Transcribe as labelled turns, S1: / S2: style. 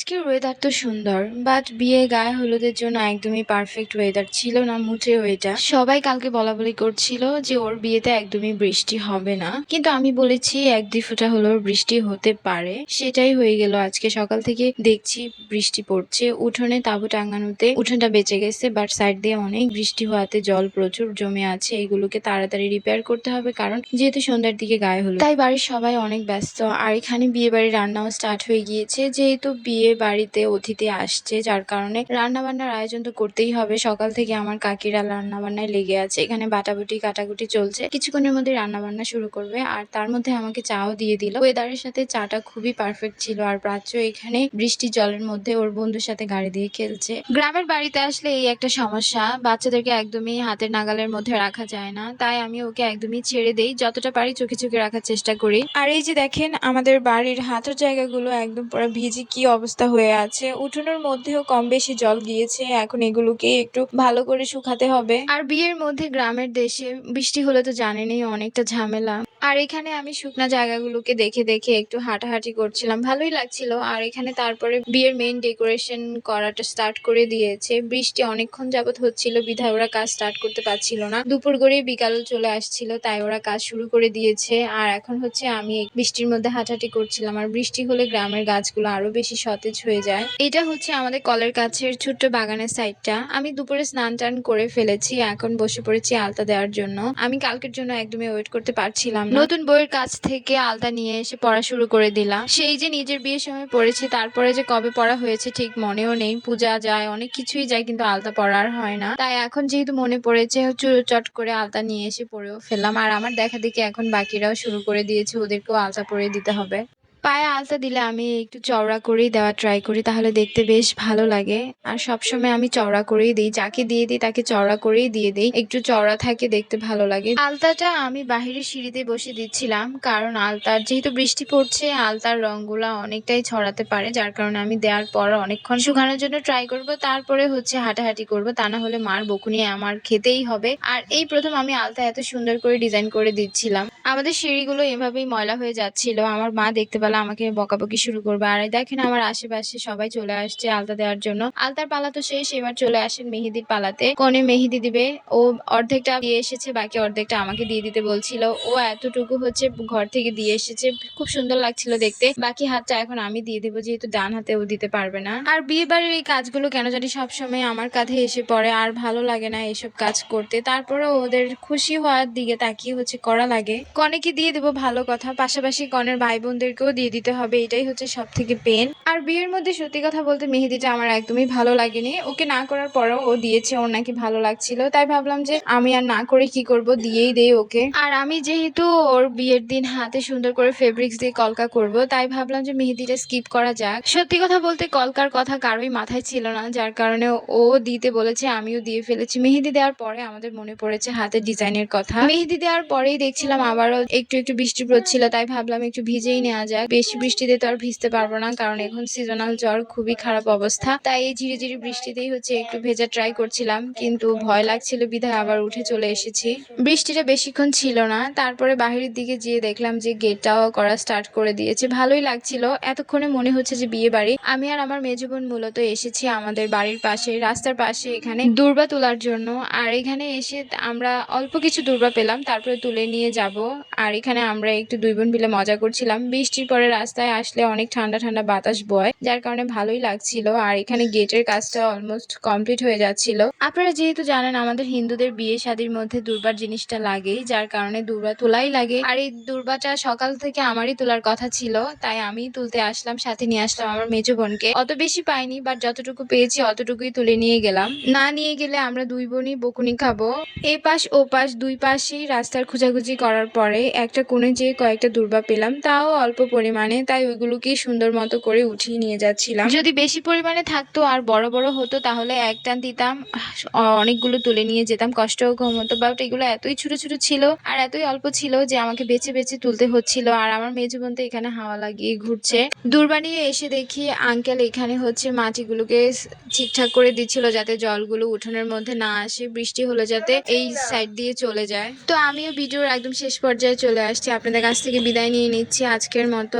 S1: আজকের ওয়েদার তো সুন্দর বাট বিয়ে গায়ে হলুদের জন্য একদমই পারফেক্ট ওয়েদার ছিল না মোটেও এটা সবাই কালকে বলা বলি করছিল যে ওর বিয়েতে একদমই বৃষ্টি হবে না, কিন্তু আমি বলেছি এক দুই ফোঁটা হলেও বৃষ্টি হতে পারে। সেটাই হয়ে গেল আজকে সকাল থেকে দেখছি বৃষ্টি পড়ছে, উঠোনে তাঁবু টাঙানোতে উঠোনটা বেঁচে গেছে বাট সাইড দিয়ে অনেক বৃষ্টি হওয়াতে জল প্রচুর জমে আছে, এগুলোকে তাড়াতাড়ি রিপেয়ার করতে হবে, কারণ যেহেতু সন্ধ্যার দিকে গায়ে হলুদ। তাই বাড়ির সবাই অনেক ব্যস্ত, আর এখানে বিয়ে বাড়ির রান্নাও স্টার্ট হয়ে গিয়েছে, যেহেতু বিয়ে বাড়িতে অতিথি আসছে, যার কারণে রান্না বান্নার আয়োজন তো করতেই হবে। সকাল থেকে আমার কাকিরা রান্না বান্নায় লেগে আছে। এখানে বাটাবুটি, কাটাকুটি চলছে। কিছুক্ষণের মধ্যে রান্না বান্না শুরু করবে। আর তার মধ্যে আমাকে চাও দিয়ে দিল। ওয়েদারের সাথে চাটা খুবই পারফেক্ট ছিল। আর প্রাচ্য এখানে বৃষ্টির জলের মধ্যে ওর বন্ধুর সাথে গাড়ি দিয়ে খেলছে। গ্রামের বাড়িতে আসলে এই একটা সমস্যা। বাচ্চাদেরকে একদমই হাতের নাগালের মধ্যে রাখা যায় না। তাই আমি ওকে একদমই ছেড়ে দেই। যতটা পারি চোখে চোখে রাখার চেষ্টা করি। আর এই যে দেখেন, আমাদের বাড়ির হাতের জায়গাগুলো একদম পুরো ভিজে কি অবস্থা হয়ে আছে। উঠোনের মধ্যেও কম বেশি জল গিয়েছে। এখন এগুলোকে একটু ভালো করে শুকাতে হবে। আর বিয়ের মধ্যে গ্রামের দেশে বৃষ্টি হলে তো জানেনই অনেকটা ঝামেলা। আর এখানে আমি শুকনা জায়গাগুলোকে দেখে দেখে একটু হাঁটাহাঁটি করছিলাম। ভালোই লাগছিল। আর এখানে তারপরে বিয়ের মেইন ডেকোরেশন করাটা স্টার্ট করে দিয়েছে। বৃষ্টি অনেকক্ষণ যাবত হচ্ছিল, বিধায় ওরা কাজ স্টার্ট করতে পারছিল না। দুপুর গড়িয়ে বিকাল চলে আসছিল, তাই ওরা কাজ শুরু করে দিয়েছে। আর এখন হচ্ছে আমি বৃষ্টির মধ্যে হাঁটাহাঁটি করছিলাম। আর বৃষ্টি হলে গ্রামের গাছগুলো আরও বেশি সতেজ হয়ে যায়। এটা হচ্ছে আমাদের কলের কাছের ছোট্ট বাগানের সাইডটা আমি দুপুরে স্নান টান করে ফেলেছি, এখন বসে পড়েছি আলতা দেওয়ার জন্য। আমি কালকের জন্য একদমই ওয়েট করতে পারছিলাম। নতুন বইয়ের কাছ থেকে আলতা নিয়ে এসে পড়া শুরু করে দিলাম। সেই যে নিজের বিয়ের সময় পড়েছি, তারপরে যে কবে পড়া হয়েছে ঠিক মনেও নেই। পূজা যায়, অনেক কিছুই যায়, কিন্তু আলতা পড়ার হয় না। তাই এখন যেহেতু মনে পড়েছে চট করে আলতা নিয়ে এসে পড়েও ফেললাম। আর আমার দেখা দেখি এখন বাকিরাও শুরু করে দিয়েছে, ওদেরকেও আলতা পরে দিতে হবে। পায়ে আলতা দিলে আমি একটু চওড়া করেই দেওয়া ট্রাই করি, তাহলে দেখতে বেশ ভালো লাগে। আর সবসময় আমি চওড়া করেই দিই, যাকে দিয়ে দিই তাকে চওড়া করেই দিয়ে দিই। একটু চওড়া থাকে দেখতে ভালো লাগে। আলতাটা আমি বাহিরের সিঁড়িতে বসে দিচ্ছিলাম, কারণ আলতার যেহেতু বৃষ্টি পড়ছে, আলতার রংগুলা অনেকটাই ছড়াতে পারে, যার কারণে আমি দেওয়ার পর অনেকক্ষণ শুকানোর জন্য ট্রাই করব, তারপরে হচ্ছে হাঁটাহাঁটি করব, তা না হলে মার বকুনি আমার খেতেই হবে। আর এই প্রথম আমি আলতা এত সুন্দর করে ডিজাইন করে দিচ্ছিলাম। আমাদের সিঁড়িগুলো এভাবেই ময়লা হয়ে যাচ্ছিল, আমার মা দেখতে পেলে আমাকে বকাবকি শুরু করবে। আর দেখেন আমার আশেপাশে সবাই চলে আসছে আলতা দেওয়ার জন্য। আলতার পালা তো শেষ, এবার চলে আসেন মেহেদির পালাতে। কনে মেহেদি দিবে। ও অর্ধেকটা দিয়ে এসেছে, বাকি অর্ধেকটা আমাকে দিয়ে দিতে বলছিল। ও এতটুকু হচ্ছে ঘর থেকে দিয়ে এসেছে। খুব সুন্দর লাগছিল দেখতে। বাকি হাতটা এখন আমি দিয়ে দেবো, যেহেতু ডান হাতে ও দিতে পারবে না। আর বিয়ে বাড়ির এই কাজগুলো কেন জানি সবসময় আমার কাঁধে এসে পড়ে। আর ভালো লাগে না এসব কাজ করতে। তারপরে ওদের খুশি হওয়ার দিকে তাকিয়ে হচ্ছে করা লাগে। কনেকে দিয়ে দেবো ভালো কথা। পাশাপাশি কনের ভাই বোনদেরকেও দিয়ে দিতে হবে, এটাই হচ্ছে সব থেকে পেন আর বিয়ের মধ্যে সত্যি কথা বলতে মেহেদিটা আমার একদমই ভালো লাগেনি। ওকে না করার পরেও ও দিয়েছে, ওর নাকি ভালো লাগছিল। তাই ভাবলাম যে আমি আর না করে কি করব, দিয়েই দেই ওকে। আর আমি যেহেতু ওর বিয়ের দিন হাতে সুন্দর করে ফেব্রিক্স দিয়ে কলকা করব, তাই ভাবলাম যে মেহেদিটা স্কিপ করা যাক। সত্যি কথা বলতে কলকার কথা কারোই মাথায় ছিল না, যার কারণে ও দিতে বলেছে, আমিও দিয়ে ফেলেছি। মেহেদি দেওয়ার পরে আমাদের মনে পড়েছে হাতের ডিজাইনের কথা। মেহেদি দেওয়ার পরেই দেখছিলাম আবারও একটু একটু বৃষ্টি পড়ছিল, তাই ভাবলাম একটু ভিজেই নেওয়া যাক। বেশি বৃষ্টিতে তো আর ভিজতে পারব না, কারণ এখন সিজনাল জ্বর, খুবই খারাপ অবস্থা। তাই এই ঝিরি ঝিরি বৃষ্টিতেই হচ্ছে একটু ভেজা ট্রাই করছিলাম, কিন্তু ভয় লাগছিল, বিধায় আবার উঠে চলে এসেছি। বৃষ্টিটা বেশিক্ষণ ছিল না, তারপরে বাহিরের দিকে যেয়ে দেখলাম যে গেটটাও করা স্টার্ট করে দিয়েছে। ভালোই লাগছিল, এতক্ষণে মনে হচ্ছে যে বিয়ে বাড়ি। আমি আর আমার মেজো বোন মূলত এসেছি আমাদের বাড়ির পাশে, রাস্তার পাশে এখানে দূর্বা তোলার জন্য। আর এখানে এসে আমরা অল্প কিছু দূর্বা পেলাম, তারপরে তুলে নিয়ে যাব। আর এখানে আমরা একটু দুই বোন মিলে মজা করছিলাম। বৃষ্টির পরে রাস্তায় আসলে অনেক ঠান্ডা ঠান্ডা বাতাস বয়, যার কারণে ভালোই লাগছিল। আর এখানে গেটের কাজটা অলমোস্ট কমপ্লিট হয়ে যাচ্ছিল। আপনারা যেহেতু জানেন, আমাদের হিন্দুদের বিয়ে শাদীর মধ্যে দুর্বার জিনিসটা লাগেই, যার কারণে দুর্বা তোলাই লাগে। আর এই দুর্বাটা সকাল থেকে আমারই তোলার কথা ছিল, তাই আমি তুলতে আসলাম, সাথে নিয়ে আসলাম আমার মেজো বোনকে। অত বেশি পাইনি বাট যতটুকু পেয়েছি অতটুকুই তুলে নিয়ে গেলাম। না নিয়ে গেলে আমরা দুই বোনই বকুনি খাব। এই পাশ, ও পাশ, দুই পাশেই রাস্তার খোঁজাখুঁজি করার পরে একটা কোণে যেয়ে কয়েকটা দুর্বা পেলাম, তাও অল্প পরিমাণে তাই ওইগুলোকে সুন্দর মতো করে উঠিয়ে নিয়ে যাচ্ছিলাম। যদি বেশি পরিমাণে থাকতো আর বড় বড় হতো, তাহলে এক টান দিতাম অনেকগুলো তুলে নিয়ে যেতাম। কষ্টও কম হতো বাট এগুলো এতই ছোট ছোট ছিল আর এতই অল্প ছিল যে আমাকে বেছে বেছে তুলতে হচ্ছিল। আর আমার মেজো বোন তো এখানে হাওয়া লাগিয়ে ঘুরছে। দূরবা এসে দেখি আঙ্কেল এখানে হচ্ছে মাটিগুলোকে ঠিকঠাক করে দিচ্ছিল যাতে জলগুলো উঠোনের মধ্যে না আসে, বৃষ্টি হলে যাতে এই সাইড দিয়ে চলে যায়। তো আমিও ভিডিওর একদম শেষ পর্যায়ে চলে আসছি। আপনাদের কাছ থেকে বিদায় নিয়ে নিচ্ছি। আজকের মতো